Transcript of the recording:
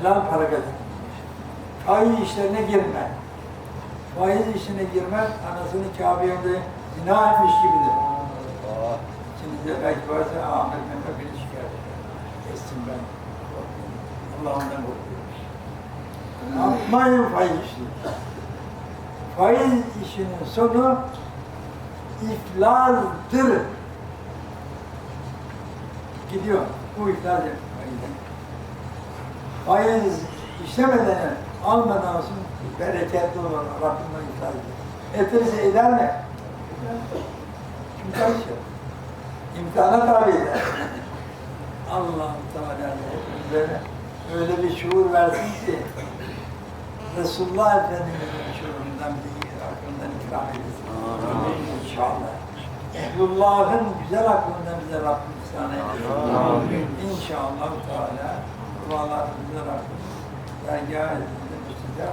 helal para kazanılmış. Faiz işlerine girme. Faiz işine girmek anasını Kabe'ye günah etmiş gibidir. Şimdi de belki varsa Ahmet Mehmet beni şikayet eder. Kestim ben. Allah ondan korkuyorum. Yapmayın faiz işini. Faiz işinin sonu iflasdır. Gidiyor. Bu iflas. Faiz işlemeden, almadan olsun bereketli olur. Rabbimden iflas ediyor. Etirse eder mi? Kim karışıyor? İmtihana tabi eder. allah Teala hepimize öyle bir şuur versin ki Resulullah Efendimiz'in şuurundan bizi aklından ikram eylesin. İnşallah. Ehlullah'ın güzel aklından bize Rabbim eylesin. Amin. İnşallah Teala dualarımızı Rabbim dergâh edildi müstecap olsun.